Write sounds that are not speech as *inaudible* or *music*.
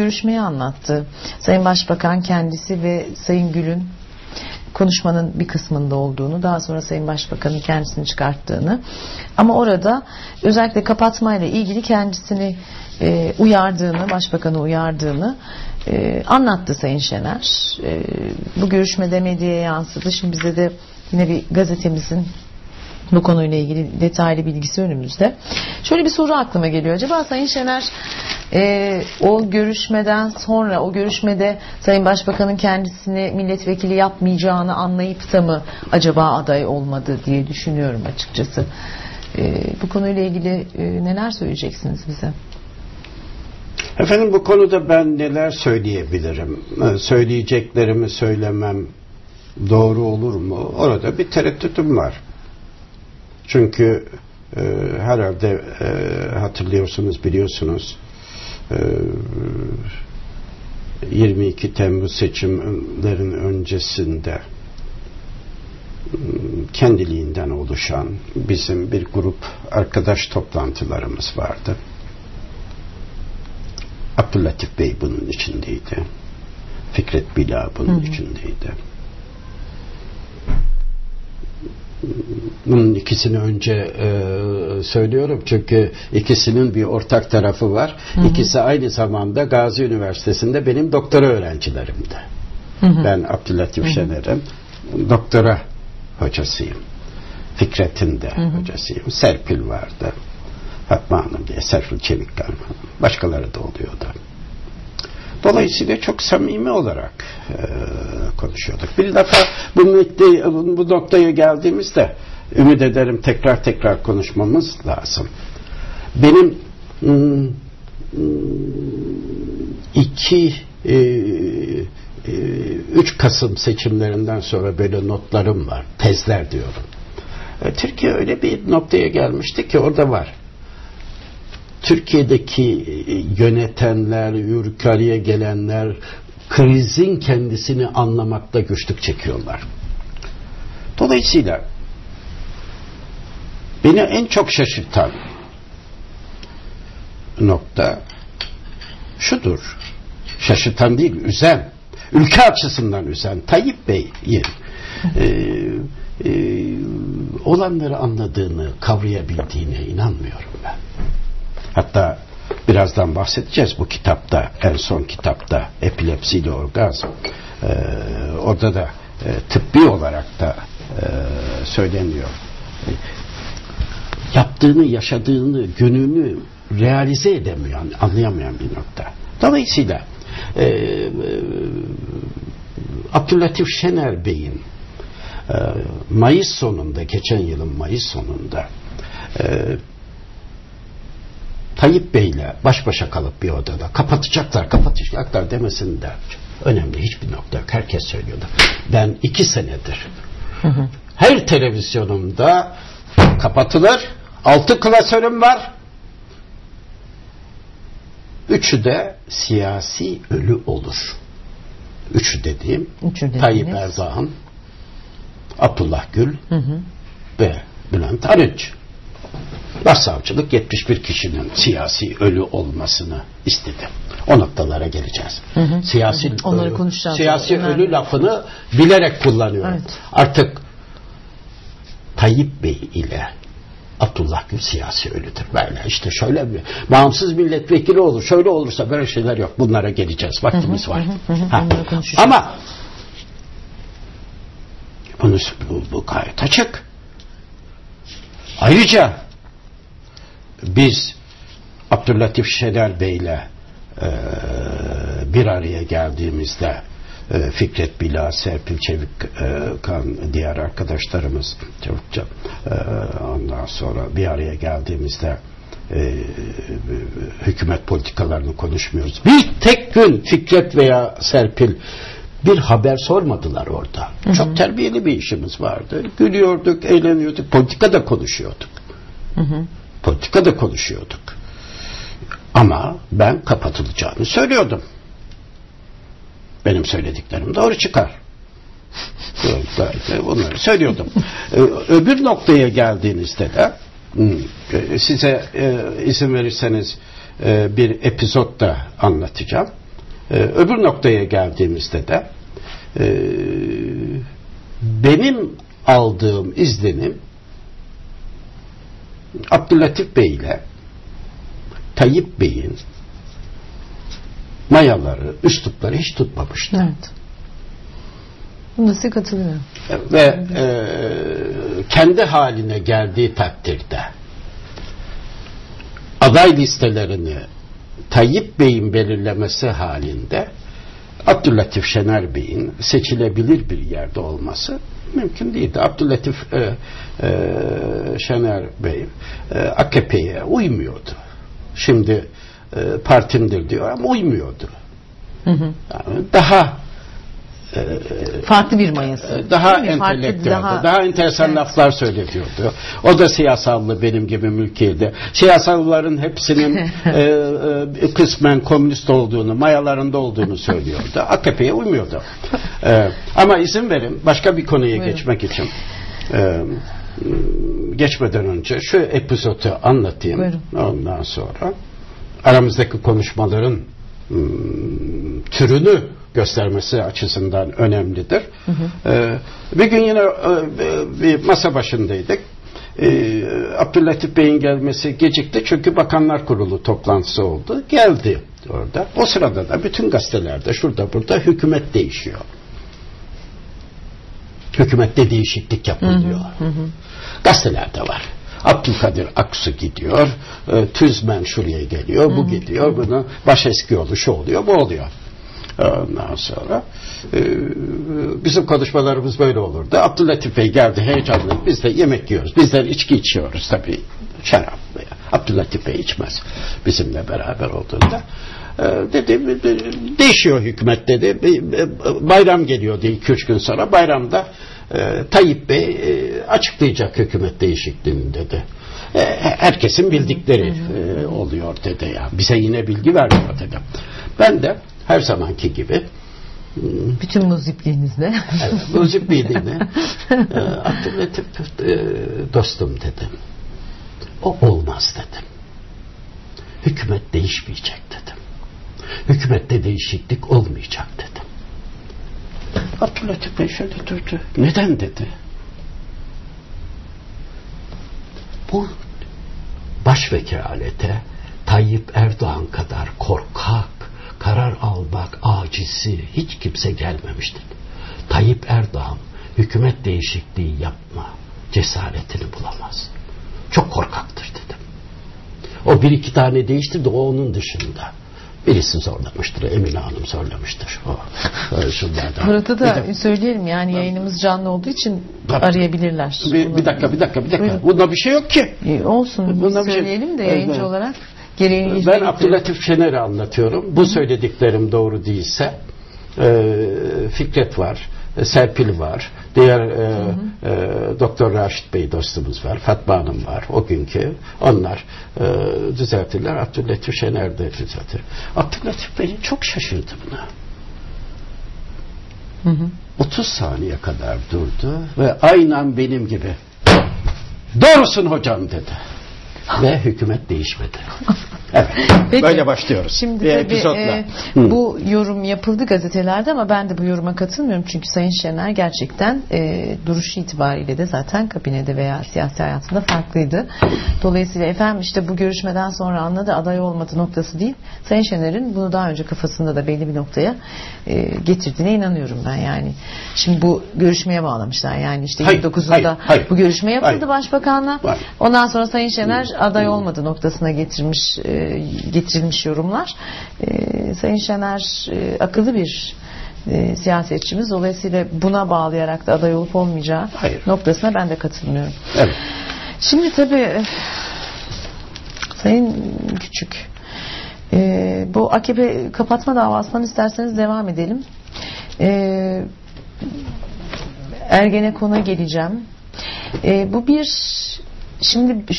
görüşmeyi anlattı. Sayın Başbakan kendisi ve Sayın Gül'ün konuşmanın bir kısmında olduğunu, daha sonra Sayın Başbakan'ın kendisini çıkarttığını ama orada özellikle kapatmayla ilgili kendisini e, uyardığını, Başbakan'ı uyardığını e, anlattı Sayın Şener. E, bu görüşmede medyaya yansıdı. Şimdi bize de yine bir gazetemizin bu konuyla ilgili detaylı bilgisi önümüzde. Şöyle bir soru aklıma geliyor. Acaba Sayın Şener e, o görüşmeden sonra o görüşmede Sayın Başbakan'ın kendisini milletvekili yapmayacağını anlayıp da mı acaba aday olmadı diye düşünüyorum açıkçası. E, bu konuyla ilgili e, neler söyleyeceksiniz bize? Efendim bu konuda ben neler söyleyebilirim? E, söyleyeceklerimi söylemem doğru olur mu? Orada bir tereddütüm var. Çünkü e, herhalde e, hatırlıyorsunuz, biliyorsunuz 22 Temmuz seçimlerin öncesinde kendiliğinden oluşan bizim bir grup arkadaş toplantılarımız vardı. Abdüllatif Bey bunun içindeydi. Fikret Bila bunun hı hı. içindeydi. Bunun ikisini önce e, söylüyorum çünkü ikisinin bir ortak tarafı var. Hı hı. İkisi aynı zamanda Gazi Üniversitesi'nde benim doktora öğrencilerimdi. Hı hı. Ben Abdülatif Şener'im. Doktora hocasıyım. Fikret'in de hı hı. hocasıyım. Serpil vardı. Fatma Hanım diye Serpil Çevikkan Başkaları da oluyordu. Dolayısıyla çok samimi olarak e, konuşuyorduk. Bir defa bu, bu noktaya geldiğimizde ümit ederim tekrar tekrar konuşmamız lazım. Benim hmm, iki e, e, 3 Kasım seçimlerinden sonra böyle notlarım var. Tezler diyorum. E, Türkiye öyle bir noktaya gelmişti ki orada var. Türkiye'deki e, yönetenler, yukarıya gelenler krizin kendisini anlamakta güçlük çekiyorlar. Dolayısıyla beni en çok şaşırtan nokta şudur. Şaşırtan değil, üzen. Ülke açısından üzen. Tayyip Bey'in e, e, olanları anladığını, kavrayabildiğine inanmıyorum ben. Hatta birazdan bahsedeceğiz bu kitapta, en son kitapta epilepsiyle orgazm. Ee, orada da e, tıbbi olarak da e, söyleniyor. Yaptığını, yaşadığını, gönlünü realize edemiyor, anlayamayan bir nokta. Dolayısıyla e, e, Abdülatif Şener Bey'in e, Mayıs sonunda, geçen yılın Mayıs sonunda e, Tayyip Bey'le baş başa kalıp bir odada kapatacaklar, kapatacaklar demesinde önemli hiçbir nokta yok. Herkes söylüyordu. Ben iki senedir her televizyonumda kapatılır. Altı klasörüm var. Üçü de siyasi ölü olur. Üçü dediğim Üçü Tayyip Erdoğan, Abdullah Gül hı hı. ve Bülent Arınç. Başsavcılık 71 kişinin siyasi ölü olmasını istedi. O noktalara geleceğiz. Hı hı. Siyasi Onları ölü, konuşacağız. Siyasi ölü lafını bilerek kullanıyorum. Evet. Artık Tayyip Bey ile Abdullah Gül siyasi ölüdür. Böyle işte şöyle bir bağımsız milletvekili olur. Şöyle olursa böyle şeyler yok. Bunlara geleceğiz. Vaktimiz var. Hı hı hı. Ha. Ama bunu, bu, bu gayet açık. Ayrıca biz Abdüllatif Şener Bey'le e, bir araya geldiğimizde e, Fikret Bila, Serpil Çevik e, kan diğer arkadaşlarımız çabukça e, ondan sonra bir araya geldiğimizde e, hükümet politikalarını konuşmuyoruz. Bir tek gün Fikret veya Serpil bir haber sormadılar orada. Hı hı. Çok terbiyeli bir işimiz vardı. Gülüyorduk, eğleniyorduk, politika da konuşuyorduk. Hı hı. Politika da konuşuyorduk. Ama ben kapatılacağını söylüyordum. Benim söylediklerim doğru çıkar. Bunları söylüyordum. Ee, öbür noktaya geldiğinizde de size e, izin verirseniz e, bir epizot da anlatacağım. E, öbür noktaya geldiğimizde de e, benim aldığım izlenim Abdülatif Bey ile Tayyip Bey'in mayaları, üslupları hiç tutmamıştı. Evet. Size katılıyorum. Ve e, kendi haline geldiği takdirde aday listelerini Tayyip Bey'in belirlemesi halinde Abdülatif Şener Bey'in seçilebilir bir yerde olması mümkün değildi. Abdülatif e, e, Şener Bey e, AKP'ye uymuyordu. Şimdi e, partimdir diyor ama uymuyordu. Hı hı. Yani daha farklı bir mayası. Daha entelektüel, daha, daha enteresan evet. laflar söyletiyordu. O da siyasallı benim gibi mülkiydi. Siyasalların hepsinin *laughs* e, e, kısmen komünist olduğunu, mayalarında olduğunu söylüyordu. *laughs* AKP'ye uymuyordu. E, ama izin verin başka bir konuya Buyurun. geçmek için. E, geçmeden önce şu epizodu anlatayım. Buyurun. Ondan sonra aramızdaki konuşmaların ım, türünü göstermesi açısından önemlidir. Hı hı. Ee, bir gün yine e, bir masa başındaydık. Ee, Abdülatif Bey'in gelmesi gecikti çünkü Bakanlar Kurulu toplantısı oldu. Geldi orada. O sırada da bütün gazetelerde şurada burada hükümet değişiyor. Hükümette değişiklik yapılıyor. Hı hı hı. Gazetelerde var. Abdülkadir Aksu gidiyor, e, Tüzmen şuraya geliyor, bu gidiyor, bunu baş eski yolu şu oluyor, bu oluyor. Ondan sonra e, bizim konuşmalarımız böyle olurdu. Abdülatif Bey geldi heyecanlı. Biz de yemek yiyoruz. Bizler içki içiyoruz tabii. Şarap. Abdülatif Bey içmez. Bizimle beraber olduğunda. E, dedi değişiyor hükümet dedi. Bayram geliyordu iki üç gün sonra. Bayramda e, Tayyip Bey e, açıklayacak hükümet değişikliğini dedi. E, herkesin bildikleri e, oluyor dedi ya. Bize yine bilgi vermiyor dedi. Ben de her zamanki gibi. Bütün muzipliğinizle. Evet, muzipliğini *laughs* e, Abdülhatif e, dostum dedim o olmaz dedim. Hükümet değişmeyecek dedim. Hükümette değişiklik olmayacak dedim. Abdülhatif Bey şöyle durdu. Neden dedi? Bu başvekalete Tayyip Erdoğan kadar korkak karar almak acisi hiç kimse gelmemiştir. Tayyip Erdoğan hükümet değişikliği yapma cesaretini bulamaz. Çok korkaktır dedim. O bir iki tane değiştirdi o onun dışında. Birisi zorlamıştır. Emine Hanım zorlamıştır. O, *laughs* şunlardan. Burada da bir söyleyelim yani yayınımız canlı olduğu için Tabii. arayabilirler. Bir, bir dakika bir dakika bir dakika. Buyurun. Bunda bir şey yok ki. E, olsun. Bunda şey- söyleyelim şey, de yayıncı evet. olarak gereğini Ben Abdülatif Şener'i anlatıyorum. Bu söylediklerim doğru değilse e, Fikret var, e, Serpil var, diğer e, hı hı. e, Doktor Raşit Bey dostumuz var, Fatma Hanım var o günkü. Onlar e, düzeltirler. Abdülatif Şener de düzeltir. Abdülatif Bey çok şaşırdı buna. Hı hı. 30 saniye kadar durdu ve aynen benim gibi doğrusun hocam dedi. Ve hükümet değişmedi. *laughs* Peki, Böyle başlıyoruz. Şimdi bir tabii e, bu yorum yapıldı gazetelerde ama ben de bu yoruma katılmıyorum. Çünkü Sayın Şener gerçekten e, duruşu itibariyle de zaten kabinede veya siyasi hayatında farklıydı. Dolayısıyla efendim işte bu görüşmeden sonra anladı aday olmadı noktası değil. Sayın Şener'in bunu daha önce kafasında da belli bir noktaya e, getirdiğine inanıyorum ben yani. Şimdi bu görüşmeye bağlamışlar yani işte hayır, 29'unda hayır, hayır, bu görüşme yapıldı hayır, başbakanla. Hayır. Ondan sonra Sayın Şener aday olmadı noktasına getirmiş e, getirilmiş yorumlar. E, Sayın Şener e, akıllı bir e, siyasetçimiz. Dolayısıyla buna bağlayarak da aday olup olmayacağı Hayır. noktasına ben de katılmıyorum. Evet. Şimdi tabii Sayın Küçük e, bu AKP kapatma davasından isterseniz devam edelim. E, Ergenekon'a geleceğim. E, bu bir şimdi